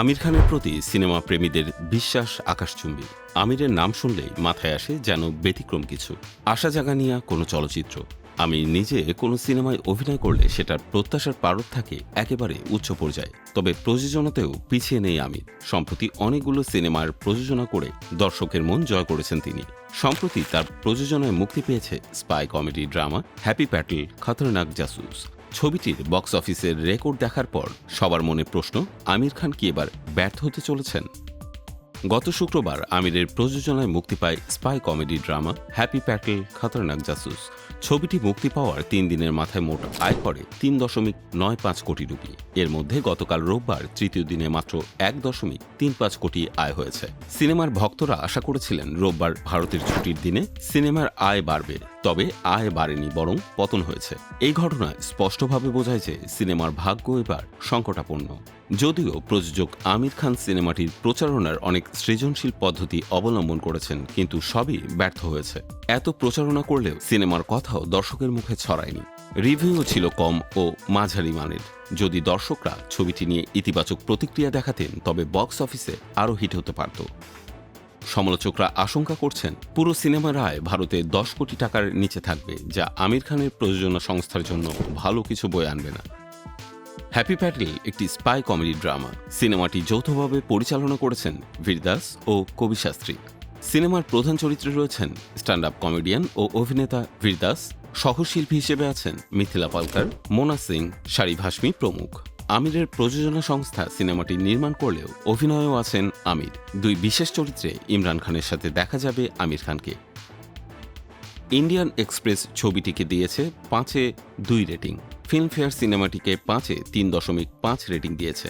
আমির খানের প্রতি সিনেমা প্রেমীদের বিশ্বাস আকাশচুম্বী। আমিরের নাম শুনলেই মাথায় আসে যেন ব্যতিক্রম কিছু। আশা জাগানিয়া কোনো চলচ্চিত্র। আমি নিজে কোনো সিনেমায় অভিনয় করলে সেটার প্রত্যাশার পারদ থাকে একেবারে উচ্চ পর্যায়ে। তবে প্রযোজনাতেও পিছিয়ে নেই আমির। সম্প্রতি অনেকগুলো সিনেমার প্রযোজনা করে দর্শকের মন জয় করেছেন তিনি। সম্প্রতি তার প্রযোজনায় মুক্তি পেয়েছে spy comedy drama happy Patel, Khatarnak Jasoos. ছবিটির বক্স অফিসের রেকর্ড দেখার পর সবার মনে প্রশ্ন, আমির খান কি এবার ব্যর্থ হতে চলেছেন? গত শুক্রবার আমিরের প্রযোজনায় মুক্তি পায় spy comedy drama happy Patel Khatarnak Jasoos. ছবিটি মুক্তি পাওয়ার তিন দিনের মাথায় মোট আয় করে তিন দশমিক নয় পাঁচ কোটি রুপি। এর মধ্যে গতকাল রোববার তৃতীয় দিনে মাত্র এক দশমিক তিন পাঁচ কোটি আয় হয়েছে। সিনেমার ভক্তরা আশা করেছিলেন রোববার ভারতের ছুটির দিনে সিনেমার আয় বাড়বে, তবে আয় বাড়েনি বরং পতন হয়েছে। এই ঘটনায় স্পষ্টভাবে বোঝায় যে সিনেমার ভাগ্য এবার সংকটাপন্ন। যদিও প্রযোজক আমির খান সিনেমাটির প্রচারণার অনেক সৃজনশীল পদ্ধতি অবলম্বন করেছেন, কিন্তু সবই ব্যর্থ হয়েছে। এত প্রচারণা করলেও সিনেমার কথাও দর্শকের মুখে ছড়ায়নি। রিভিউ ছিল কম ও মাঝারি মানের। যদি দর্শকরা ছবিটি নিয়ে ইতিবাচক প্রতিক্রিয়া দেখাতেন, তবে বক্স অফিসে আরও হিট হতে পারত। সমালোচকরা আশঙ্কা করছেন, পুরো সিনেমার আয় ভারতে দশ কোটি টাকার নিচে থাকবে, যা আমির খানের প্রযোজনা সংস্থার জন্য ভালো কিছু বয়ে আনবে না। হ্যাপি প্যাটেল একটি স্পাই কমেডি ড্রামা। সিনেমাটি যৌথভাবে পরিচালনা করেছেন বীরদাস ও কবি শাস্ত্রী। সিনেমার প্রধান চরিত্রে রয়েছেন স্ট্যান্ড আপ কমেডিয়ান ও অভিনেতা বীরদাস সহশিল্পী হিসেবে আছেন মিথিলা পালকার, মোনা সিং শাড়ি ভাসমি প্রমুখ। আমিরের প্রযোজনা সংস্থা সিনেমাটি নির্মাণ করলেও অভিনয়েও আছেন আমির। দুই বিশেষ চরিত্রে ইমরান খানের সাথে দেখা যাবে আমির খানকে। ইন্ডিয়ান এক্সপ্রেস ছবিটিকে দিয়েছে পাঁচে দুই রেটিং। ফিল্মফেয়ার সিনেমাটিকে পাঁচে তিন দশমিক পাঁচ রেটিং দিয়েছে।